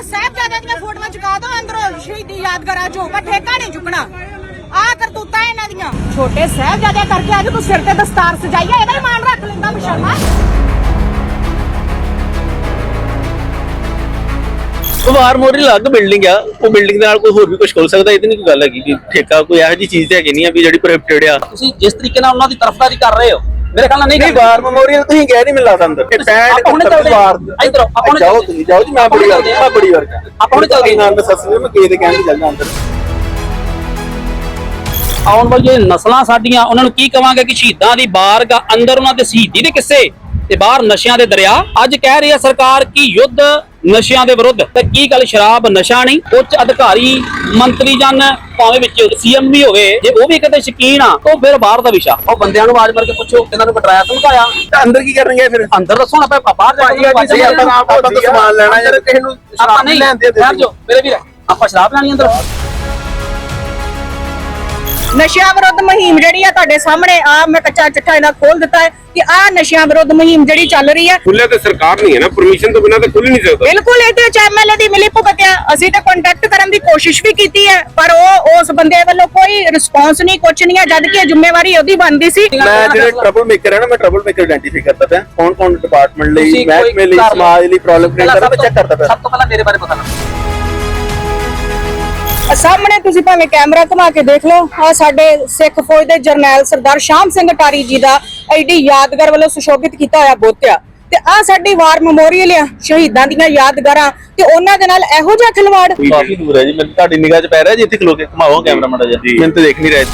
ਛੋਟੇ ਸਾਹਿਬਜ਼ਾਦਿਆਂ ਦੀਆਂ ਫੋਟੋਆਂ ਚੁਕਾ ਦਿਓ ਅੰਦਰੋਂ ਸ਼ਹੀਦੀ ਯਾਦਗਾਰਾਂ ਚੋਂ ਪਰ ਠੇਕਾ ਨਹੀਂ ਚੁੱਕਣਾ। ਆ ਕਰਤੂਤਾਂ ਇਹਨਾਂ ਦੀਆਂ। ਛੋਟੇ ਸਾਹਿਬਜ਼ਾਦਿਆਂ ਕਰਕੇ ਅੱਜ ਤੂੰ ਸਿਰ ਤੇ ਦਸਤਾਰ ਸਜਾਈਆ ਇਹਦਾ ਹੀ ਮਾਣ ਰੱਖ ਲੈਂਦਾ ਮੁਸ਼ਰਮਾ ਵਾਰ ਮੋਰੀ ਲੱਗ ਬਿਲਡਿੰਗ ਆ ਉਹ ਬਿਲਡਿੰਗ ਦੇ ਨਾਲ ਕੋਈ ਹੋਰ ਵੀ ਕੁਝ ਖੋਲ ਸਕਦਾ ਇਹ ਤਾਂ ਨਹੀਂ ਕੋਈ ਗੱਲ ਹੈਗੀ ਕਿ ਠੇਕਾ ਕੋਈ ਇਹੋ ਜੀ ਚੀਜ਼ ਤੇ ਹੈਗੀ ਨਹੀਂ ਆ ਵੀ ਜਿਹੜੀ ਪ੍ਰੋਹਿਬਿਟਡ ਆ। ਤੁਸੀਂ ਜਿਸ ਤਰੀਕੇ ਨਾਲ ਉਹਨਾਂ ਦੀ ਤਰਫਦਾਰੀ ਕਰ ਰਹੇ ਹੋ ਮੇਰੇ ਖਿਆਲ ਨਾਲ ਨਹੀਂ ਨਹੀਂ। ਵਾਰ ਮੈਮੋਰੀਅਲ ਤੁਸੀਂ ਕਹਿ ਨਹੀਂ ਮਿਲਦਾ ਅੰਦਰ ਇਹ ਪੈਂਟ ਆਪਾਂ ਹੁਣੇ ਚੱਲਦੇ ਹਾਂ। ਇੱਧਰੋਂ, ਆਪਾਂ ਜਾਓ ਤੁਸੀਂ ਜਾਓ ਜੀ ਮੈਂ ਬੜੀ ਵਾਰ ਮੈਂ ਬੜੀ ਵਾਰ ਆਪਾਂ ਹੁਣੇ ਚੱਲਦੇ। ਨਾਲ ਮੈਂ ਕਿਸੇ ਦੇ ਕਹਿਣ ਚੱਲਦਾ ਅੰਦਰ ਆਉਣ ਵਾਲੀਆਂ ਨਸਲਾਂ ਸਾਡੀਆਂ ਉਹਨਾਂ ਨੂੰ ਕੀ ਕਵਾਂਗੇ ਕਿ ਸ਼ਹੀਦਾਂ ਦੀ ਬਾਰਗਾ ਅੰਦਰ ਉਹਨਾਂ ਦੇ ਸ਼ਹੀਦੀ ਦੇ ਕਿੱਸੇ ਤੇ ਬਾਹਰ ਨਸ਼ਿਆਂ ਦੇ ਦਰਿਆ ਅੱਜ ਕਹਿ ਰਹੀ ਹੈ ਸਰਕਾਰ ਕਿ ਯੁੱਧ ਨਸ਼ਿਆਂ ਦੇ ਵਿਰੁੱਧ। ਤੇ ਕੀ ਗੱਲ ਸ਼ਰਾਬ ਨਸ਼ਾ ਨਹੀਂ? ਉੱਚ ਅਧਿਕਾਰੀ ਮੰਤਰੀ ਜਨ ਭਾਵੇਂ ਵਿੱਚ ਸੀਐਮ ਵੀ ਹੋਵੇ ਜੇ ਉਹ ਵੀ ਕਿਤੇ ਸ਼ਕੀਨ ਆ ਤਾਂ ਫਿਰ ਬਾਹਰ ਦਾ ਵਿਸ਼ਾ। ਉਹ ਬੰਦਿਆਂ ਨੂੰ ਆਵਾਜ਼ ਮਾਰ ਕੇ ਪੁੱਛੋ ਇਹਨਾਂ ਨੂੰ ਕਟਰਾਇਆ ਧਮਕਾਇਆ ਤਾਂ ਅੰਦਰ ਕੀ ਕਰਨਗੇ ਫਿਰ? ਅੰਦਰ ਦੱਸੋ ਨਾ ਆਪਾਂ ਬਾਹਰ ਜਾ ਕੇ ਆਪਾਂ ਤਾਂ ਸਮਾਨ ਲੈਣਾ ਯਾਰ ਕਿਸੇ ਨੂੰ ਆਪਾਂ ਸ਼ਰਾਬ ਨਹੀਂ ਲੈਂਦੇ ਜਾਓ ਮੇਰੇ ਵੀਰ ਆਪਾਂ ਸ਼ਰਾਬ ਲੈਣੀ ਅੰਦਰ। ਨਸ਼ਿਆਂ ਵਿਰੁੱਧ ਮੁਹਿੰਮ ਜਿਹੜੀ ਆ ਤੁਹਾਡੇ ਸਾਹਮਣੇ ਆ ਮੈਂ ਕੱਚਾ ਚਿੱਠਾ ਇਹਨਾਂ ਖੋਲ ਦਿੱਤਾ ਹੈ। ਕਿ ਆ ਨਸ਼ਿਆਂ ਵਿਰੁੱਧ ਮੁਹਿੰਮ ਜਿਹੜੀ ਚੱਲ ਰਹੀ ਹੈ ਖੁੱਲਿਆ ਤੇ ਸਰਕਾਰ ਨਹੀਂ ਹੈ ਨਾ ਪਰਮਿਸ਼ਨ ਤੋਂ ਬਿਨਾਂ ਤਾਂ ਖੁੱਲ ਹੀ ਨਹੀਂ ਸਕਦਾ। ਬਿਲਕੁਲ ਇਹ ਤੇ ਐਮਐਲਏ ਦੀ ਮਿਲੀ ਭੁਗਤ ਆ ਅਸੀਂ ਤੇ ਕੰਟੈਕਟ ਕਰਨ ਦੀ ਕੋਸ਼ਿਸ਼ ਵੀ ਕੀਤੀ ਹੈ ਪਰ ਉਹ ਉਸ ਬੰਦੇ ਵੱਲੋਂ ਕੋਈ ਰਿਸਪੌਂਸ ਨਹੀਂ ਕੁਛ ਨਹੀਂ ਹੈ ਜਦ ਕਿ ਇਹ ਜ਼ਿੰਮੇਵਾਰੀ ਉਹਦੀ ਬਣਦੀ ਸੀ। ਮੈਂ ਜਿਹੜੇ ਟਰਬਲ ਮੇਕਰ ਹੈ ਨਾ ਮੈਂ ਟਰਬਲ ਮੇਕਰ ਆਇਡੈਂਟੀਫਾਈ ਕਰਦਾ ਪਿਆ। ਕੌਣ ਕੌਣ ਡਿਪਾਰਟਮੈਂਟ ਲਈ ਮਹਿਕਮੇ ਲਈ। ਸਮਾਜ ਲਈ ਪ੍ਰੋਬਲਮ ਕ੍ਰੀਏਟ ਕਰਦਾ ਮੈਂ ਸਭ ਚੈੱਕ ਕਰਦਾ ਤੋਂ- ਪਿਆ। ਸਭ ਤੋਂ ਪਹਿਲਾਂ ਮੇਰੇ ਬਾਰੇ ਪਤਾ ਲੱਗਾ ਆਹ ਸਾਹਮਣੇ ਤੁਸੀਂ ਭਾਵੇਂ ਕੈਮਰਾ ਘੁਮਾ ਕੇ ਦੇਖ ਲਓ ਆ ਸਾਡੇ ਸਿੱਖ ਫੌਜ ਦੇ ਜਰਨੈਲ ਸਰਦਾਰ ਸ਼ਾਮ ਸਿੰਘ ਟਾਰੀ ਜੀ ਦਾ ਐਡੀ ਯਾਦਗਾਰ ਵੱਲੋਂ ਸੁਸ਼ੋਭਿਤ ਕੀਤਾ ਹੋਇਆ ਬੁੱਤ ਆ ਤੇ ਆ ਸਾਡੀ ਵਾਰ ਮੈਮੋਰੀਅਲ ਆ ਸ਼ਹੀਦਾਂ ਦੀਆਂ ਯਾਦਗਾਰਾਂ ਤੇ ਉਹਨਾਂ ਦੇ ਨਾਲ ਇਹੋ ਜਿਹਾ ਖਿਲਵਾੜ। ਕਾਫੀ ਦੂਰ ਹੈ ਜੀ ਮੈਨੂੰ ਤੁਹਾਡੀ ਨਿਗਾਹ 'ਚ ਪੈ ਰਿਹਾ ਜੀ ਇੱਥੇ ਖਲੋ ਕੇ ਘੁਮਾਓ ਕੈਮਰਾ ਮਾੜਾ ਜਿਹਾ। ਜੀ। ਮੈਨੂੰ ਤਾਂ ਦੇਖ ਨਹੀਂ ਰਿਹਾ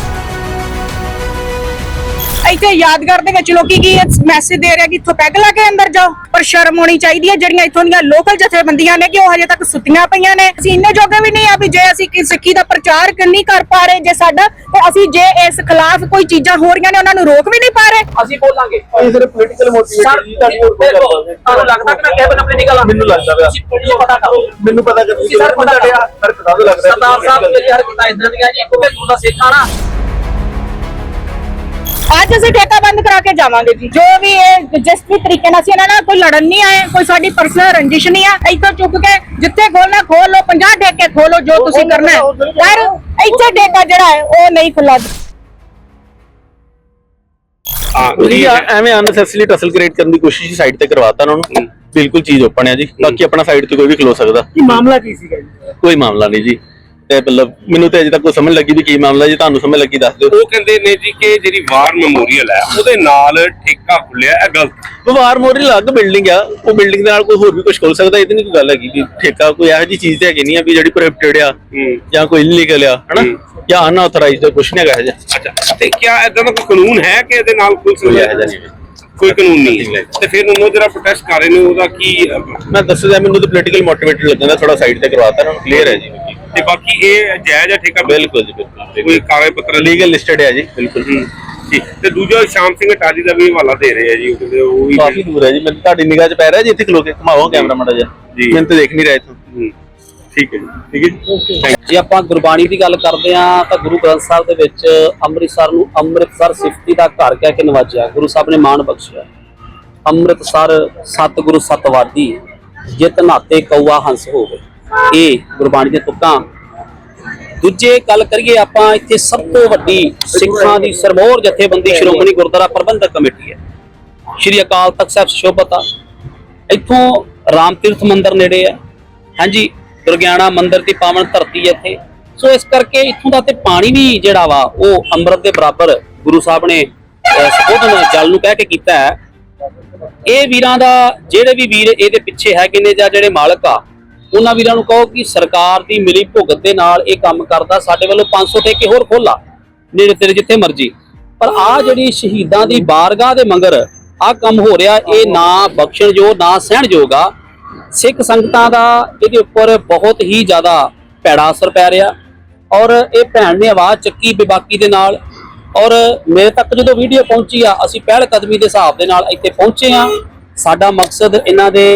ਇੱਥੇ ਯਾਦਗਾਰ ਦੇ ਵਿੱਚ ਲੋਕੀ ਕੀ ਮੈਸੇਜ ਦੇ ਰਿਹਾ ਕਿ ਇੱਥੋਂ ਪੈਗ ਲਾ ਕੇ ਅੰਦਰ ਜਾਓ ਪਰ ਸ਼ਰਮ ਹੋਣੀ ਚਾਹੀਦੀ ਹੈ ਜਿਹੜੀਆਂ ਇੱਥੋਂ ਦੀਆਂ ਲੋਕਲ ਜਥੇਬੰਦੀਆਂ ਨੇ ਕਿ ਉਹ ਹਜੇ ਤੱਕ ਸੁੱਤੀਆਂ ਪਈਆਂ ਨੇ। ਅਸੀਂ ਇੰਨੇ ਜੋਗੇ ਵੀ ਨਹੀਂ ਆ ਵੀ ਜੇ ਅਸੀਂ ਕਿ ਸਿੱਖੀ ਦਾ ਪ੍ਰਚਾਰ ਨਹੀਂ ਕਰ ਪਾ ਰਹੇ ਜੇ ਸਾਡਾ ਤੇ ਅਸੀਂ ਜੇ ਇਸ ਖਿਲਾਫ ਕੋਈ ਚੀਜ਼ਾਂ ਹੋ ਰਹੀਆਂ ਨੇ ਉਹਨਾਂ ਨੂੰ ਰੋਕ ਵੀ ਨਹੀਂ ਪਾ ਰਹੇ। ਅਸੀਂ ਬੋਲਾਂਗੇ। ਇਹ ਸਿਰਫ ਪੋਲੀਟੀਕਲ ਸਰ, ਦੇਖੋ, ਤੁਹਾਨੂੰ ਲੱਗਦਾ ਕਿ ਮੈਂ ਕੈਬਨ ਆਪਣੀ ਨਿਕਲ ਮੈਨੂੰ ਲੱਗਦਾ ਪਿਆ। ਤੁਸੀਂ ਪੁਲਿਸ ਪਤਾ ਕਰੋ। ਮੈਨੂੰ ਪਤਾ ਕਰ ਤੁਸੀਂ ਸਰ ਪਤਾ ਲੱਗਦਾ ਸਰਦਾਰ ਸਾਹਿਬ ਮੇਰੀ ਹਰਕਤਾਂ ਇਦਾਂ ਦੀਆਂ ਜੀ ਕਿਉਂਕਿ ਗੁਰੂ ਦਾ ਸਿੱਖ ਨਾ। ਅੱਜ ਅਸੀਂ ਠੇਕਾ ਬੰਦ ਕਰਾ ਕੇ ਜਾਵਾਂਗੇ ਜੀ। ਜੋ ਵੀ ਇਹ ਜਿਸ ਵੀ ਤਰੀਕੇ ਨਾਲ ਅਸੀਂ ਇਹਨਾਂ ਨਾਲ ਕੋਈ ਲੜਨ ਨਹੀਂ ਆਏ ਕੋਈ ਸਾਡੀ ਪਰਸਨਲ ਰੰਜਿਸ਼ ਨਹੀਂ ਆ ਇੱਥੋਂ ਚੁੱਕ ਕੇ ਜਿੱਥੇ ਖੋਲਣਾ ਖੋਲ ਲਓ 50 ਠੇਕੇ ਖੋਲੋ ਜੋ ਤੁਸੀਂ ਕਰਨਾ ਹੈ। ਪਰ ਇੱਥੇ ਠੇਕਾ ਜਿਹੜਾ ਹੈ ਉਹ ਨਹੀਂ ਖੁੱਲਾ ਤੁਸੀਂ ਜੀ ਐਵੇਂ ਅਨਸੈਸਰੀ ਟਸਲ ਕ੍ਰੀਏਟ ਕਰਨ ਦੀ ਕੋਸ਼ਿਸ਼ ਸਾਈਡ ਤੇ ਕਰਵਾਤਾ ਉਹਨਾਂ ਨੂੰ। ਬਿਲਕੁਲ ਚੀਜ਼ ਓਪਨ ਹੈ ਜੀ। ਬਾਕੀ ਆਪਣਾ ਸਾਈਡ ਤੇ ਕੋਈ ਵੀ ਖਲੋ ਸਕਦਾ। ਕੀ ਮਾਮਲਾ ਕੀ ਸੀਗਾ ਜੀ? ਕੋਈ ਮਾਮਲਾ ਨਹੀਂ ਜੀ। ਤੇ ਮਤਲਬ ਮੈਨੂੰ ਤੇ ਅਜੇ ਤੱਕ ਕੋਈ ਸਮਝ ਲੱਗੀ ਵੀ ਕੀ ਮਾਮਲਾ ਜੀ ਤੁਹਾਨੂੰ ਸਮਝ ਲੱਗੀ ਦੱਸ ਦਿਓ। ਉਹ ਕਹਿੰਦੇ ਨੇ ਜੀ ਕਿ ਜਿਹੜੀ ਵਾਰ ਮੈਮੋਰੀਅਲ ਹੈ ਉਹਦੇ ਨਾਲ ਠੇਕਾ ਖੁੱਲਿਆ ਇਹ ਗਲਤ ਵਾਰ ਮੋਰੀ ਲੱਗ ਬਿਲਡਿੰਗ ਆ ਉਹ ਬਿਲਡਿੰਗ ਦੇ ਨਾਲ ਕੋਈ ਹੋਰ ਵੀ ਕੁਝ ਖੋਲ ਸਕਦਾ ਇਹ ਤਾਂ ਨਹੀਂ ਕੋਈ ਗੱਲ ਹੈਗੀ ਕਿ ਠੇਕਾ ਕੋਈ ਇਹੋ ਜੀ ਚੀਜ਼ ਤੇ ਹੈਗੀ ਨਹੀਂ ਆ ਵੀ ਜਿਹੜੀ ਪ੍ਰੋਹਿਬਿਟਡ ਆ ਹੂੰ। ਜਾਂ ਕੋਈ ਇਲੀਗਲ ਆ ਹਨਾ? ਜਾਂ ਅਨਆਥੋਰਾਈਜ਼ਡ ਕੁਝ ਨਹੀਂ ਹੈਗਾ ਇਹ ਅੱਛਾ ਤੇ ਕਿਆ ਇਦਾਂ ਦਾ ਕੋਈ ਕਾਨੂੰਨ ਹੈ ਕਿ ਇਹਦੇ ਨਾਲ ਕੋਈ ਇਹੋ ਜਿਹਾ ਨਹੀਂ ਕੋਈ ਕਾਨੂੰਨ ਨਹੀਂ ਹੈ? ਤੇ ਫਿਰ ਉਹਨੂੰ ਜਿਹੜਾ ਪ੍ਰੋਟੈਸਟ ਕਰ ਰਹੇ ਨੇ ਉਹਦਾ ਕੀ ਅਹ, ਮੈਂ ਦੱਸਦਾ ਮੈਨੂੰ ਤਾਂ ਪੋਲੀਟੀਕਲ ਮੋਟੀਵੇਟਡ ਲੱਗਦਾ ਥੋੜਾ ਸਾਈਡ ਤੇ ਕਰਵਾਤਾ ਨਾ ਕਲੀਅਰ ਹੈ ਜੀ। ਤੇ ਬਾਕੀ ਇਹ ਜਾਇਜ਼ ਹੈ ਠੇਕਾ ਬਿਲਕੁਲ ਜੀ ਬਿਲਕੁਲ। ਕੋਈ ਕਾਗਜ਼ ਪੱਤਰ ਲੀਗਲ ਲਿਸਟਡ ਹੈ ਜੀ ਬਿਲਕੁਲ। ਹੂੰ, ਤੇ ਦੂਜਾ ਸ਼ਾਮ ਸਿੰਘ ਟਾਜੀ ਦਾ ਵੀ ਹਵਾਲਾ ਦੇ ਰਹੇ ਆ ਜੀ ਉਹ ਉਹ ਵੀ ਕਾਫੀ ਦੂਰ ਹੈ ਜੀ ਮੈਨੂੰ ਤੁਹਾਡੀ ਨਿਗਾਹ 'ਚ ਪੈ ਰਿਹਾ ਜੀ ਇੱਥੇ ਖਲੋ ਕੇ ਘੁਮਾਓ ਕੈਮਰਾ ਮਾੜਾ ਜੀ। ਮੈਨੂੰ ਤਾਂ ਦੇਖ ਨਹੀਂ ਰਿਹਾ ਇੱਥੋਂ। ਹੂੰ, ਠੀਕ ਹੈ ਜੀ ਠੀਕ ਹੈ ਜੀ. ਜੇ ਆਪਾਂ ਗੁਰਬਾਣੀ ਦੀ ਗੱਲ ਕਰਦੇ ਆ ਤਾਂ ਗੁਰੂ ਗ੍ਰੰਥ ਸਾਹਿਬ ਦੇ ਵਿੱਚ ਅੰਮ੍ਰਿਤਸਰ ਨੂੰ ਅੰਮ੍ਰਿਤਸਰ ਸਿਫਤੀ ਦਾ ਘਰ ਕਹਿ ਕੇ ਨਵਾਜਿਆ। ਗੁਰੂ ਸਾਹਿਬ ਨੇ ਮਾਣ ਬਖਸ਼ਿਆ। ਅੰਮ੍ਰਿਤਸਰ ਸਤਿਗੁਰੂ ਸਤਵਾਦੀ ਜਿਤ ਨਾਤੇ ਕੌਆ ਹੰਸ ਹੋਵੇ। ਇਹ ਗੁਰਬਾਣੀ ਦੀਆਂ ਤੁਕਾਂ ਦੂਜੇ ਗੱਲ ਕਰੀਏ ਆਪਾਂ ਇੱਥੇ ਸਭ ਤੋਂ ਵੱਡੀ ਸਿੱਖਾਂ ਦੀ ਸਰਮੋਰ ਜਥੇਬੰਦੀ ਸ਼੍ਰੋਮਣੀ ਗੁਰਦੁਆਰਾ ਪ੍ਰਬੰਧਕ ਕਮੇਟੀ ਹੈ। ਸ਼੍ਰੀ ਅਕਾਲ ਤਖਤ ਸਾਹਿਬ ਸ਼ੋਭਤ ਆ। ਇੱਥੋਂ ਰਾਮ ਤੀਰਥ ਮੰਦਿਰ ਨੇੜੇ ਆ। ਹਾਂਜੀ ਦੁਰਗਿਆਣਾ ਮੰਦਿਰ ਦੀ ਪਾਵਨ ਧਰਤੀ ਹੈ ਇੱਥੇ। ਸੋ ਇਸ ਕਰਕੇ ਇੱਥੋਂ ਦਾ ਤੇ ਪਾਣੀ ਵੀ ਜਿਹੜਾ ਵਾ ਉਹ ਅੰਮ੍ਰਿਤ ਦੇ ਬਰਾਬਰ ਗੁਰੂ ਸਾਹਿਬ ਨੇ ਅਹ, ਸੰਬੋਧਨ ਜਲ ਨੂੰ ਕਹਿ ਕੇ ਕੀਤਾ ਹੈ। ਇਹ ਵੀਰਾਂ ਦਾ ਜਿਹੜੇ ਵੀ ਵੀਰ ਇਹਦੇ ਪਿੱਛੇ ਹੈਗੇ ਨੇ ਜਾਂ ਜਿਹੜੇ ਮਾਲਕ ਆ ਉਹਨਾਂ ਵੀਰਾਂ ਨੂੰ ਕਹੋ ਕਿ ਸਰਕਾਰ ਦੀ ਮਿਲੀ ਭੁਗਤ ਦੇ ਨਾਲ ਇਹ ਕੰਮ ਕਰਦਾ, ਸਾਡੇ ਵੱਲੋਂ 500 ਠੇਕੇ ਹੋਰ ਖੋਲਾ ਨੇੜੇ ਤੇਰੇ ਜਿੱਥੇ ਮਰਜ਼ੀ। ਪਰ ਆ ਜਿਹੜੀ ਸ਼ਹੀਦਾਂ ਦੀ ਬਾਰਗਾਹ ਦੇ ਮੰਗਰ, ਆ ਕੰਮ ਹੋ ਰਿਹਾ, ਇਹ ਨਾ ਬਖਸ਼ਣਯੋਗ, ਨਾ ਸਹਿਣਯੋਗ ਆ। ਸਿੱਖ ਸੰਗਤਾਂ ਦਾ ਇਹਦੇ ਉੱਪਰ ਬਹੁਤ ਹੀ ਜ਼ਿਆਦਾ ਭੈੜਾ ਅਸਰ ਪੈ ਰਿਹਾ। ਔਰ ਇਹ ਭੈਣ ਨੇ ਆਵਾਜ਼ ਚੱਕੀ ਬੇਬਾਕੀ ਦੇ ਨਾਲ। ਔਰ ਮੇਰੇ ਤੱਕ ਜਦੋਂ ਵੀਡੀਓ ਪਹੁੰਚੀ ਆ, ਅਸੀਂ ਪਹਿਲ ਕਦਮੀ ਦੇ ਹਿਸਾਬ ਦੇ ਨਾਲ ਇੱਥੇ ਪਹੁੰਚੇ ਆ ਸਾਡਾ ਮਕਸਦ ਇਹਨਾਂ ਦੇ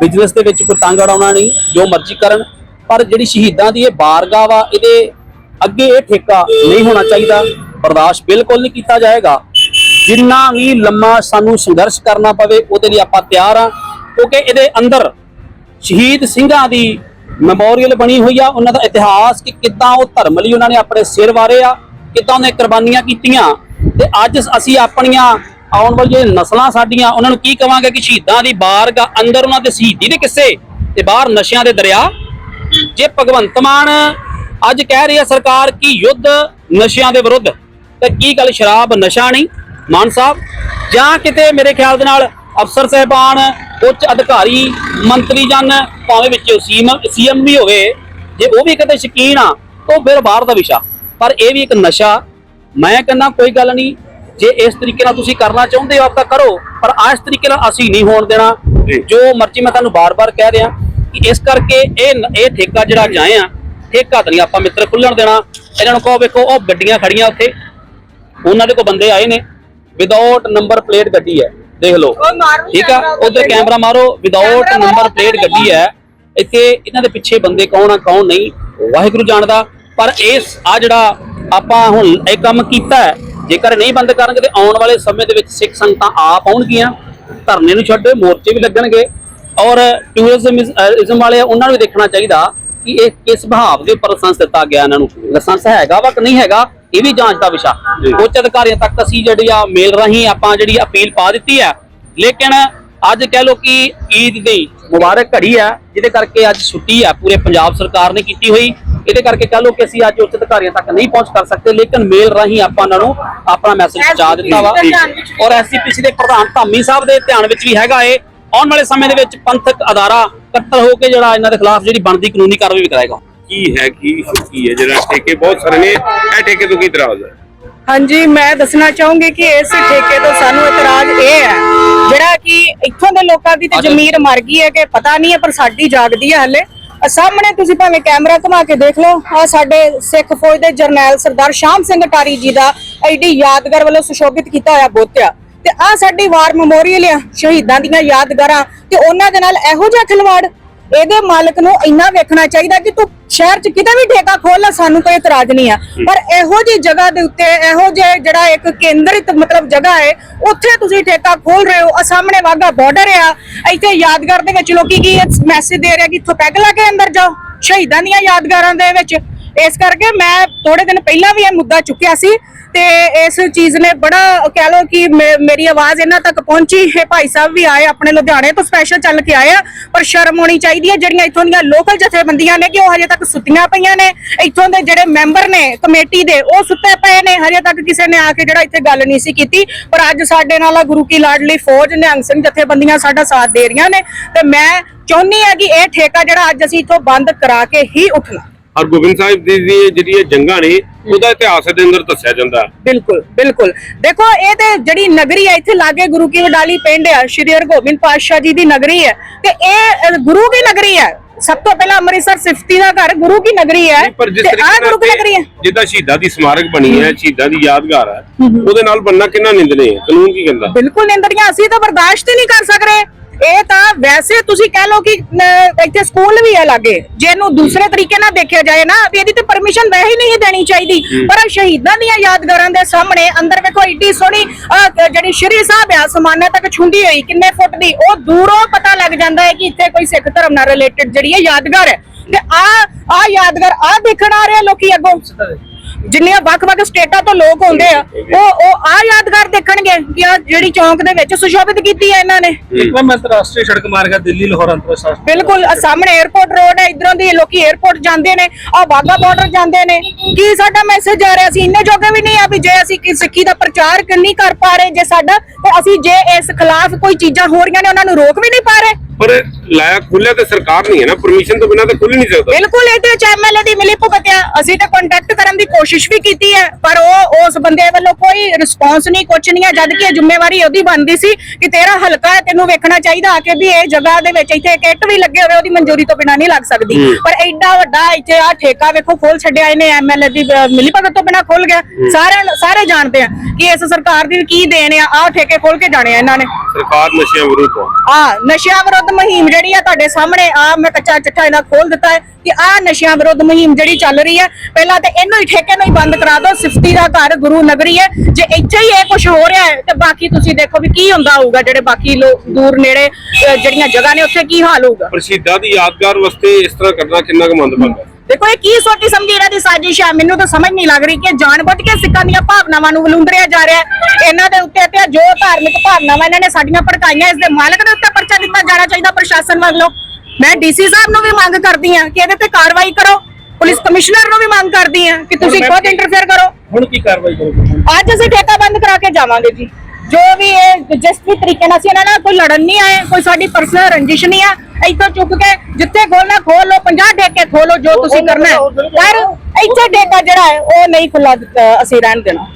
ਬਿਜ਼ਨਸ ਦੇ ਵਿੱਚ ਕੋਈ ਤੰਗ ਅੜਾਉਣਾ ਨਹੀਂ, ਜੋ ਮਰਜ਼ੀ ਕਰਨ, ਪਰ ਜਿਹੜੀ ਸ਼ਹੀਦਾਂ ਦੀ ਇਹ ਬਾਰਗਾਹ ਵਾ, ਇਹਦੇ ਅੱਗੇ ਇਹ ਠੇਕਾ ਨਹੀਂ ਹੋਣਾ ਚਾਹੀਦਾ, ਬਰਦਾਸ਼ਤ ਬਿਲਕੁਲ ਨਹੀਂ ਕੀਤਾ ਜਾਏਗਾ। ਜਿੰਨਾ ਵੀ ਲੰਮਾ ਸਾਨੂੰ ਸੰਘਰਸ਼ ਕਰਨਾ ਪਵੇ, ਉਹਦੇ ਲਈ ਆਪਾਂ ਤਿਆਰ ਆ, ਕਿਉਂਕਿ ਇਹਦੇ ਅੰਦਰ ਸ਼ਹੀਦ ਸਿੰਘਾਂ ਦੀ ਮੈਮੋਰੀਅਲ ਬਣੀ ਹੋਈ ਆ, ਉਹਨਾਂ ਦਾ ਇਤਿਹਾਸ ਕਿ ਕਿੱਦਾਂ ਉਹ ਧਰਮ ਲਈ ਉਹਨਾਂ ਨੇ ਆਪਣੇ ਸਿਰ ਵਾਰੇ ਆ, ਕਿੱਦਾਂ ਉਹਨੇ ਕੁਰਬਾਨੀਆਂ ਕੀਤੀਆਂ। ਤੇ ਅੱਜ ਅਸੀਂ ਆਪਣੀਆਂ ਆਉਣ ਵਾਲੀਆਂ ਨਸਲਾਂ ਸਾਡੀਆਂ, ਉਹਨਾਂ ਨੂੰ ਕੀ ਕਵਾਂਗੇ ਕਿ ਸ਼ਹੀਦਾਂ ਦੀ ਬਾਰਗਾ ਅੰਦਰ ਉਹਨਾਂ ਦੇ ਸ਼ਹੀਦੀ ਦੇ ਕਿੱਸੇ ਤੇ ਬਾਹਰ ਨਸ਼ਿਆਂ ਦੇ ਦਰਿਆ। ਜੇ ਭਗਵੰਤ ਮਾਨ ਅੱਜ ਕਹਿ ਰਹੀ ਹੈ ਸਰਕਾਰ ਕਿ ਯੁੱਧ ਨਸ਼ਿਆਂ ਦੇ ਵਿਰੁੱਧ, ਤਾਂ ਕੀ ਗੱਲ ਸ਼ਰਾਬ ਨਸ਼ਾ ਨਹੀਂ? ਮਾਨ ਸਾਹਿਬ, ਜਾਂ ਕਿਤੇ ਮੇਰੇ ਖਿਆਲ ਦੇ ਨਾਲ ਅਫਸਰ ਸਹਿਬਾਨ, ਉੱਚ ਅਧਿਕਾਰੀ, ਮੰਤਰੀ ਜਨ, ਭਾਵੇਂ ਵਿੱਚ ਸੀਐਮ ਸੀਐਮ ਵੀ ਹੋਵੇ, ਜੇ ਉਹ ਵੀ ਕਿਤੇ ਸ਼ਕੀਨ ਆ, ਤਾਂ ਫਿਰ ਬਾਹਰ ਦਾ ਵਿਸ਼ਾ। ਪਰ ਇਹ ਵੀ ਇੱਕ ਨਸ਼ਾ। ਮੈਂ ਕਹਿੰਦਾ ਕੋਈ ਗੱਲ ਨਹੀਂ ਜੇ ਇਸ ਤਰੀਕੇ ਨਾਲ ਤੁਸੀਂ ਕਰਨਾ ਚਾਹੁੰਦੇ ਹੋ ਆਪ ਤਾਂ ਕਰੋ ਪਰ ਇਸ ਤਰੀਕੇ ਨਾਲ ਅਸੀਂ ਨਹੀਂ ਹੋਣ ਦੇਣਾ। ਜੀ। ਮਰਜ਼ੀ ਮੈਂ ਤੁਹਾਨੂੰ ਬਾਰ-ਬਾਰ ਕਹਿ ਰਿਹਾ ਕਿ ਇਸ ਕਰਕੇ ਇਹ ਇਹ ਠੇਕਾ ਜਿਹੜਾ ਜਾਏ ਆ ਠੇਕਾ ਤਾਂ ਨਹੀਂ ਆਪਾਂ ਮਿੱਤਰ ਖੁੱਲਣ ਦੇਣਾ। ਇਹਨਾਂ ਨੂੰ ਕਹੋ ਵੇਖੋ ਉਹ ਗੱਡੀਆਂ ਖੜੀਆਂ ਉੱਥੇ। ਉਹਨਾਂ ਦੇ ਕੋਲ ਬੰਦੇ ਆਏ ਨੇ। ਵਿਦਆਊਟ ਨੰਬਰ ਪਲੇਟ ਗੱਡੀ ਹੈ ਦੇਖ ਲਓ। ਠੀਕ ਆ? ਉਧਰ ਕੈਮਰਾ ਮਾਰੋ। ਵਿਦਆਊਟ ਨੰਬਰ ਪਲੇਟ ਗੱਡੀ ਹੈ। ਇੱਥੇ ਇਹਨਾਂ ਦੇ ਪਿੱਛੇ ਬੰਦੇ ਕੌਣ ਆ ਕੌਣ ਨਹੀਂ ਵਾਹਿਗੁਰੂ ਜਾਣਦਾ। ਪਰ ਇਸ ਆ ਜਿਹੜਾ ਆਪਾਂ ਹੁਣ ਇਹ ਕੰਮ ਕੀਤਾ ਹੈ ਜੇਕਰ ਨਹੀਂ ਬੰਦ ਕਰਨਗੇ ਤੇ ਆਉਣ ਵਾਲੇ ਸਮੇਂ ਦੇ ਵਿੱਚ ਸਿੱਖ ਸੰਗਤਾਂ ਆਪ ਆਉਣਗੀਆਂ ਧਰਨੇ ਨੂੰ ਛੱਡ ਮੋਰਚੇ ਵੀ ਲੱਗਣਗੇ। ਔਰ ਟੂਰਿਜ਼ਮ ਇਜ਼ਮ ਵਾਲੇ ਆ, ਉਹਨਾਂ ਨੂੰ ਵੀ ਦੇਖਣਾ ਚਾਹੀਦਾ ਕਿ ਇਹ ਕਿਸ ਭਾਵ ਦੇ ਉੱਪਰ ਲਾਇਸੈਂਸ ਦਿੱਤਾ ਗਿਆ ਇਹਨਾਂ ਨੂੰ। ਲਾਇਸੈਂਸ ਹੈਗਾ ਵਾ ਕਿ ਨਹੀਂ ਹੈਗਾ ਇਹ ਵੀ ਜਾਂਚ ਦਾ ਵਿਸ਼ਾ। ਉੱਚ ਅਧਿਕਾਰੀਆਂ ਤੱਕ ਅਸੀਂ ਜਿਹੜੀ ਆ ਮੇਲ ਰਾਹੀਂ ਆਪਾਂ ਜਿਹੜੀ ਅਪੀਲ ਪਾ ਦਿੱਤੀ ਹੈ। ਲੇਕਿਨ ਅੱਜ ਕਹਿ ਲੋ ਕਿ ਈਦ ਦੀ ਮੁਬਾਰਕ ਘੜੀ ਹੈ ਜਿਹਦੇ ਕਰਕੇ ਅੱਜ ਛੁੱਟੀ ਹੈ ਪੂਰੇ ਪੰਜਾਬ ਸਰਕਾਰ ਨੇ ਕੀਤੀ ਹੋਈ। ਇਹਦੇ ਕਰਕੇ ਕਹਿ ਲੋ ਕਿ ਅਸੀਂ ਅੱਜ ਉੱਚ ਅਧਿਕਾਰੀਆਂ ਤੱਕ ਨਹੀਂ ਪਹੁੰਚ ਕਰ ਸਕਦੇ ਲੇਕਿਨ ਮੇਲ ਰਾਹੀਂ ਆਪਾਂ ਉਹਨਾਂ ਨੂੰ ਆਪਣਾ ਮੈਸੇਜ ਪਹੁੰਚਾ ਦਿੱਤਾ ਵਾ। ਔਰ ਐਸਜੀਪੀਸੀ ਦੇ ਪ੍ਰਧਾਨ ਧਾਮੀ ਸਾਹਿਬ ਦੇ ਧਿਆਨ ਵਿੱਚ ਵੀ ਹੈਗਾ ਏ ਆਉਣ ਵਾਲੇ ਸਮੇਂ ਦੇ ਵਿੱਚ ਪੰਥਕ ਅਦਾਰਾ ਇਕੱਤਰ ਹੋ ਕੇ ਜਿਹੜਾ ਇਹਨਾਂ ਦੇ ਖਿਲਾਫ ਜਿਹੜੀ ਬਣਦੀ ਕਾਨੂੰਨੀ ਕਾਰਵਾਈ ਵੀ ਕਰਾਏਗਾ ਕੀ ਹੈ ਕੀ ਕੀ ਹੈ? ਜਿਹੜਾ ਠੇਕੇ ਬਹੁਤ ਸਾਰੇ ਨੇ ਇਹ ਠੇਕੇ ਤੋਂ ਕੀ ਇਤਰਾਜ਼ ਹੈ? ਹਾਂਜੀ ਮੈਂ ਦੱਸਣਾ ਚਾਹੂੰਗੀ ਕਿ ਇਸ ਠੇਕੇ ਤੋਂ ਸਾਨੂੰ ਇਤਰਾਜ਼ ਇਹ ਹੈ ਜਿਹੜਾ ਕਿ ਇੱਥੋਂ ਦੇ ਲੋਕਾਂ ਦੀ ਤੇ। ਜ਼ਮੀਰ ਮਰ ਗਈ ਹੈ ਕਿ ਪਤਾ ਨਹੀਂ ਹੈ ਪਰ ਸਾਡੀ ਜਾਗਦੀ ਹੈ ਹਲੇ। ਸਾਹਮਣੇ ਤੁਸੀਂ ਭਾਵੇਂ ਕੈਮਰਾ ਘੁਮਾ ਕੇ ਦੇਖ ਲਓ, ਆ ਸਾਡੇ ਸਿੱਖ ਫੌਜ ਦੇ ਜਰਨੈਲ ਸਰਦਾਰ ਸ਼ਾਮ ਸਿੰਘ ਟਾਰੀ ਜੀ ਦਾ ਐਡੀ ਯਾਦਗਾਰ ਵੱਲੋਂ ਸੁਸ਼ੋਭਿਤ ਕੀਤਾ ਹੋਇਆ ਬੋਤਿਆ ਤੇ ਆ ਸਾਡੀ ਵਾਰ ਮੈਮੋਰੀਅਲ ਆ, ਸ਼ਹੀਦਾਂ ਦੀਆਂ ਯਾਦਗਾਰਾਂ, ਤੇ ਉਹਨਾਂ ਦੇ ਨਾਲ ਇਹੋ ਜਿਹਾ ਖਿਲਵਾੜ ਇਹਦੇ ਮਾਲਕ ਨੂੰ ਇੰਨਾ ਵੇਖਣਾ ਚਾਹੀਦਾ ਕਿ ਤੂੰ ਸ਼ਹਿਰ 'ਚ ਕਿਤੇ ਵੀ ਠੇਕਾ ਖੋਲ ਲੈ ਸਾਨੂੰ ਕੋਈ ਇਤਰਾਜ਼ ਨਹੀਂ ਆ। ਪਰ ਇਹੋ ਜੀ ਜਗ੍ਹਾ ਦੇ ਉੱਤੇ ਇਹੋ ਜਿਹੇ ਜਿਹੜਾ ਇੱਕ ਕੇਂਦਰਿਤ ਮਤਲਬ ਜਗ੍ਹਾ ਹੈ ਉੱਥੇ ਤੁਸੀਂ ਠੇਕਾ ਖੋਲ ਰਹੇ ਹੋ। ਆ ਸਾਹਮਣੇ ਵਾਗਾ ਬਾਰਡਰ ਆ। ਇੱਥੇ ਯਾਦਗਾਰ ਦੇ ਵਿੱਚ ਲੋਕੀ ਕੀ ਮੈਸੇਜ ਦੇ ਰਿਹਾ ਕਿ ਇੱਥੋਂ ਪੈਗ ਲਾ ਕੇ ਅੰਦਰ ਜਾਓ ਸ਼ਹੀਦਾਂ ਦੀਆਂ ਯਾਦਗਾਰਾਂ ਦੇ ਵਿੱਚ। ਇਸ ਕਰਕੇ ਮੈਂ ਥੋੜੇ ਦਿਨ ਪਹਿਲਾਂ ਵੀ ਇਹ ਮੁੱਦਾ ਚੁੱਕਿਆ ਸੀ ਤੇ ਇਸ ਚੀਜ਼ ਨੇ ਬੜਾ, ਕਹਿ ਲੋ ਕਿ ਮੇ- ਮੇਰੀ ਆਵਾਜ਼ ਇਹਨਾਂ ਤੱਕ ਪਹੁੰਚੀ। ਇਹ ਭਾਈ ਸਾਹਿਬ ਵੀ ਆਏ ਆਪਣੇ ਲੁਧਿਆਣੇ ਤੋਂ ਸਪੈਸ਼ਲ ਚੱਲ ਕੇ ਆਏ ਆ, ਪਰ ਸ਼ਰਮ ਹੋਣੀ ਚਾਹੀਦੀ ਹੈ। ਜਿਹੜੀਆਂ ਇੱਥੋਂ ਦੀਆਂ ਲੋਕਲ ਜਥੇਬੰਦੀਆਂ ਨੇ ਕਿ ਉਹ ਹਜੇ ਤੱਕ ਸੁੱਤੀਆਂ ਪਈਆਂ ਨੇ, ਇੱਥੋਂ ਦੇ ਜਿਹੜੇ ਮੈਂਬਰ ਨੇ, ਕਮੇਟੀ ਦੇ, ਉਹ ਸੁੱਤੇ ਪਏ ਨੇ। ਹਜੇ ਤੱਕ ਕਿਸੇ ਨੇ ਆ ਕੇ ਜਿਹੜਾ ਇੱਥੇ ਗੱਲ ਨਹੀਂ ਸੀ ਕੀਤੀ। ਪਰ ਅੱਜ ਸਾਡੇ ਨਾਲ ਆ ਗੁਰੂ ਕੀ ਲਾਡਲੀ ਫੌਜ, ਨਿਹੰਗ ਸਿੰਘ ਜਥੇਬੰਦੀਆਂ ਸਾਡਾ ਸਾਥ ਦੇ ਰਹੀਆਂ ਨੇ। ਤੇ ਮੈਂ ਚਾਹੁੰਦੀ ਆ ਕਿ ਇਹ ਠੇਕਾ ਜਿਹੜਾ ਅੱਜ ਅਸੀਂ ਇੱਥੋਂ ਬੰਦ ਕਰਾ ਕੇ ਹੀ ਉੱਠਣਾ। ਹਰਗੋਬਿੰਦ ਸਾਹਿਬ ਜੀ ਦੀ ਜਿਹੜੀਆਂ ਜੰਗਾਂ ਨੇ ਉਹਦਾ ਇਤਿਹਾਸ ਦੇ ਅੰਦਰ ਦੱਸਿਆ ਜਾਂਦਾ ਬਿਲਕੁਲ ਬਿਲਕੁਲ। ਦੇਖੋ ਇਹ ਤੇ ਜਿਹੜੀ ਨਗਰੀ ਹੈ ਇੱਥੇ ਲਾਗੇ ਗੁਰੂ ਕੀ ਵਡਾਲੀ ਪਿੰਡ ਹੈ ਸ਼੍ਰੀ ਹਰਗੋਬਿੰਦ ਪਾਤਸ਼ਾਹ ਜੀ ਦੀ ਨਗਰੀ ਹੈ। ਤੇ ਇਹ ਗੁਰੂ ਕੀ ਨਗਰੀ ਹੈ? ਸਭ ਤੋਂ ਪਹਿਲਾਂ ਅੰਮ੍ਰਿਤਸਰ ਸਿਫਤੀ ਦਾ ਘਰ ਗੁਰੂ ਕੀ ਨਗਰੀ ਹੈ? ਤੇ ਨਾਲ ਗੁਰੂ ਕੀ ਨਗਰੀ ਹੈ? ਜਿੱਦਾਂ ਸ਼ਹੀਦਾਂ ਦੀ ਸਮਾਰਕ ਬਣੀ ਹੈ ਸ਼ਹੀਦਾਂ ਦੀ ਯਾਦਗਾਰ ਹੈ ਉਹਦੇ ਨਾਲ ਬੰਨਾ ਕਿੰਨਾ ਨਿੰਦਨੇ ਹੈ ਕਾਨੂੰਨ ਕੀ ਕਹਿੰਦਾ? ਬਿਲਕੁਲ ਨਿੰਦਰੀਆਂ ਅਸੀਂ ਤਾਂ ਬਰਦਾਸ਼ਤ ਹੀ ਨਹੀਂ ਕਰ ਸਕਦੇ। ਇਹ ਤਾਂ ਵੈਸੇ ਤੁਸੀਂ ਕਹਿ ਲਓ ਕਿ ਇੱਥੇ ਸਕੂਲ ਵੀ ਹੈ ਲਾਗੇ। ਜੇ ਇਹਨੂੰ ਦੂਸਰੇ ਤਰੀਕੇ ਨਾਲ ਦੇਖਿਆ ਜਾਏ ਨਾ ਵੀ ਇਹਦੀ ਤੇ ਪਰਮਿਸ਼ਨ ਵੈਸੇ ਹੀ ਨਹੀਂ ਦੇਣੀ ਚਾਹੀਦੀ। ਪਰ ਸ਼ਹੀਦਾਂ ਦੀਆਂ ਯਾਦਗਾਰਾਂ ਦੇ ਸਾਹਮਣੇ ਅੰਦਰ ਵੇਖੋ ਏਡੀ ਸੋਹਣੀ ਜਿਹੜੀ ਸ਼੍ਰੀ ਸਾਹਿਬ ਆ ਸਮਾਨਾ ਤੱਕ ਛੁੰਦੀ ਹੋਈ ਕਿੰਨੇ ਫੁੱਟ ਦੀ ਉਹ ਦੂਰੋਂ ਪਤਾ ਲੱਗ ਜਾਂਦਾ ਹੈ ਕਿ ਇੱਥੇ ਕੋਈ ਸਿੱਖ ਧਰਮ ਨਾਲ ਰਿਲੇਟਡ ਜਿਹੜੀ ਹੈ ਯਾਦਗਾਰ ਹੈ। ਤੇ ਆ ਆ ਯਾਦਗਾਰ ਆ ਦੇਖਣ ਆ ਰਹੇ ਲੋਕੀ ਅੱਗੋਂ। ਜਿੰਨੀਆਂ ਵੱਖ-ਵੱਖ ਸਟੇਟਾਂ ਤੋਂ ਲੋਕ ਆਉਂਦੇ ਆ ਉਹ ਉਹ ਆ ਯਾਦਗਾਰ ਦੇਖਣਗੇ ਕਿ ਆ ਜਿਹੜੀ ਚੌਂਕ ਦੇ ਵਿੱਚ ਸੁਸ਼ੋਭਿਤ ਕੀਤੀ ਹੈ ਇਹਨਾਂ ਨੇ। ਇੱਕ ਵਾਰ ਅੰਤਰਰਾਸ਼ਟਰੀ ਸੜਕ ਮਾਰਗ ਹੈ ਦਿੱਲੀ ਲਾਹੌਰ ਅੰਤਰਰਾਸ਼ਟਰੀ ਬਿਲਕੁਲ ਸਾਹਮਣੇ 에어ਪੋਰਟ ਰੋਡ ਹੈ ਇਧਰੋਂ ਦੀ ਲੋਕੀ 에어ਪੋਰਟ ਜਾਂਦੇ ਨੇ ਆ ਬਾਗਾ ਬਾਰਡਰ ਜਾਂਦੇ ਨੇ। ਕੀ ਸਾਡਾ ਮੈਸੇਜ ਆ ਰਿਹਾ? ਅਸੀਂ ਇੰਨੇ ਜੋਗੇ ਵੀ ਨਹੀਂ ਆ ਵੀ ਜੇ ਅਸੀਂ ਕਿ ਸਿੱਖੀ ਦਾ ਪ੍ਰਚਾਰ ਨਹੀਂ ਕਰ ਪਾ ਰਹੇ ਜੇ ਸਾਡਾ ਤੇ ਅਸੀਂ ਜੇ ਇਸ ਖਿਲਾਫ ਕੋਈ ਚੀਜ਼ਾਂ ਹੋ ਰਹੀਆਂ ਨੇ ਉਹਨਾਂ ਨੂੰ ਰੋਕ ਵੀ ਨਹੀਂ ਪਾ ਰਹੇ। ਪਰ ਲਾਇਆ ਖੁੱਲਿਆ ਤੇ ਸਰਕਾਰ ਨਹੀਂ ਹੈ ਨਾ ਪਰਮਿਸ਼ਨ ਤੋਂ ਬਿਨਾਂ ਤਾਂ ਖੁੱਲ ਨਹੀਂ ਸਕਦਾ। ਬਿਲਕੁਲ ਇਹਦੇ ਵਿੱਚ ਐਮਐਲਏ ਦੀ ਮਿਲੀ ਭੁਗਤ ਆ ਅਸੀਂ ਤਾਂ ਕੰਟੈਕਟ ਕਰਨ ਦੀ ਕੋਸ਼ਿਸ਼ ਵੀ ਕੀਤੀ ਹੈ ਪਰ ਉਹ ਉਸ ਬੰਦੇ ਵੱਲੋਂ ਕੋਈ ਰਿਸਪੌਂਸ ਨਹੀਂ ਕੁਛ ਨਹੀਂ ਹੈ ਜਦ ਕਿ ਇਹ ਜ਼ਿੰਮੇਵਾਰੀ ਉਹਦੀ ਬਣਦੀ ਸੀ ਕਿ ਤੇਰਾ ਹਲਕਾ ਹੈ ਤੈਨੂੰ ਵੇਖਣਾ ਚਾਹੀਦਾ ਆ ਕੇ ਵੀ ਇਹ ਜਗ੍ਹਾ ਦੇ ਵਿੱਚ ਇੱਥੇ ਇੱਕ ਇੱਟ ਵੀ ਲੱਗੇ ਹੋਵੇ ਉਹਦੀ ਮਨਜ਼ੂਰੀ ਤੋਂ ਬਿਨਾਂ ਨਹੀਂ ਲੱਗ ਸਕਦੀ। ਪਰ ਐਡਾ ਵੱਡਾ ਇੱਥੇ ਆ ਠੇਕਾ ਵੇਖੋ ਖੋਲ ਛੱਡਿਆ ਇਹਨੇ ਐਮਐਲਏ ਦੀ ਮਿਲੀ ਭਗਤ ਤੋਂ ਬਿਨਾਂ ਖੋਲ ਗਿਆ। ਸਾਰੇ ਸਾਰੇ ਜਾਣਦੇ ਆ ਕਿ ਇਸ ਸਰਕਾਰ ਦੀ ਕੀ ਦੇਣ ਆ ਆ ਠੇਕੇ ਖੋਲ ਕੇ ਜਾਣੇ ਆ ਇਹਨਾਂ ਨੇ। ਸਰਕਾਰ ਨਸ਼ਿਆਂ ਵਿਰੁੱਧ ਹੈ ਆ ਨਸ਼ਿਆਂ ਵਿਰੁੱਧ ਮੁਹਿੰਮ ਜਿਹੜੀ ਆ ਤੁਹਾਡੇ ਸਾਹਮਣੇ ਆ ਮੈਂ ਕੱਚਾ ਚਿੱਠਾ ਇਹਨਾਂ ਖੋਲ ਦਿੱਤਾ ਹੈ ਕਿ ਆ ਨਸ਼ਿਆਂ ਵਿਰੁੱਧ ਮੁਹਿੰਮ ਜਿਹੜੀ ਚੱਲ ਰਹੀ ਹੈ ਪਹਿਲਾਂ ਤੇ ਇਹਨੂੰ ਹੀ ਠੇਕੇ ਨੂੰ ਹੀ ਬੰਦ ਕਰਾ ਦਿਓ ਸਿਫਤੀ ਦਾ ਘਰ ਗੁਰੂ ਨਗਰੀ ਹੈ। ਜੇ ਇੱਥੇ ਹੀ ਇਹ ਕੁਝ ਹੋ ਰਿਹਾ ਹੈ ਤੇ ਬਾਕੀ ਤੁਸੀਂ ਦੇਖੋ ਵੀ ਕੀ ਹੁੰਦਾ ਹੋਊਗਾ ਜਿਹੜੇ ਬਾਕੀ ਲੋਕ ਦੂਰ ਨੇੜੇ ਜਿਹੜੀਆਂ ਜਗ੍ਹਾ ਨੇ ਉੱਥੇ ਕੀ ਹਾਲ ਹੋਊਗਾ? ਪਰ ਸ਼ਹੀਦਾਂ ਦੀ ਯਾਦਗਾਰ ਵਾਸਤੇ ਇਸ ਤਰ੍ਹਾਂ ਕੱਢਣਾ ਕਿੰਨਾ ਕੁ ਮੰਦਭਾਗਾ? ਦੇਖੋ ਇਹ ਕੀ ਸੋਚੀ ਸਮਝੀ ਇਹਨਾਂ ਦੀ ਸਾਜ਼ਿਸ਼ ਆ? ਮੈਨੂੰ ਤਾਂ ਸਮਝ ਨਹੀਂ ਲੱਗ ਰਹੀ ਕਿ ਜਾਣਬੁੱਝ ਕੇ ਸਿੱਖਾਂ ਦੀਆਂ ਭਾਵਨਾਵਾਂ ਨੂੰ ਵਲੂੰਦਰਿਆ ਜਾ ਰਿਹਾ ਹੈ। ਇਹਨਾਂ ਦੇ ਉੱਤੇ ਤੇ ਜੋ ਧਾਰਮਿਕ ਭਾਵਨਾਵਾਂ ਇਹਨਾਂ ਨੇ ਸਾਡੀਆਂ ਭੜਕਾਈਆਂ ਇਸ ਦੇ ਮਾਲਕ ਦੇ ਉੱਤੇ ਪਰਚਾ ਦਿੱਤਾ ਜਾਣਾ ਚਾਹੀਦਾ ਪ੍ਰਸ਼ਾਸਨ ਵੱਲੋਂ। ਮੈਂ ਡੀਸੀ ਸਾਹਿਬ ਨੂੰ ਵੀ ਮੰਗ ਕਰਦੀ ਹਾਂ ਕਿ ਇਹਦੇ ਤੇ ਕਾਰਵਾਈ ਕਰੋ। ਪੁਲਿਸ ਕਮਿਸ਼ਨਰ ਨੂੰ ਵੀ ਮੰਗ ਕਰਦੀ ਹਾਂ ਕਿ ਤੁਸੀਂ ਖੁਦ ਇੰਟਰਫੇਅਰ ਕਰੋ। ਹੁਣ ਕੀ ਕਾਰਵਾਈ ਕਰੋਗੇ? ਅੱਜ ਅਸੀਂ ਠੇਕਾ ਬੰਦ ਕਰਾ ਕੇ ਜਾਵਾਂਗੇ ਜੀ। ਜੋ ਵੀ ਇਹ ਜਿਸ ਵੀ ਤਰੀਕੇ ਨਾਲ ਅਸੀਂ ਇਹਨਾਂ ਨਾਲ ਕੋਈ ਲੜਨ ਨਹੀਂ ਆਏ ਕੋਈ ਸਾਡੀ ਪਰਸਨਲ ਰੰਜਿਸ਼ ਨਹੀਂ ਆ ਇੱਥੋਂ ਚੁੱਕ ਕੇ ਜਿੱਥੇ ਖੋਲਣਾ ਖੋਲ ਲਓ 50 ਠੇਕੇ ਖੋਲੋ ਜੋ ਤੁਸੀਂ ਕਰਨਾ ਹੈ। ਪਰ ਇੱਥੇ ਠੇਕਾ ਜਿਹੜਾ ਹੈ ਉਹ ਨਹੀਂ ਖੁੱਲਾ ਅਸੀਂ ਰਹਿਣ ਦੇਣਾ।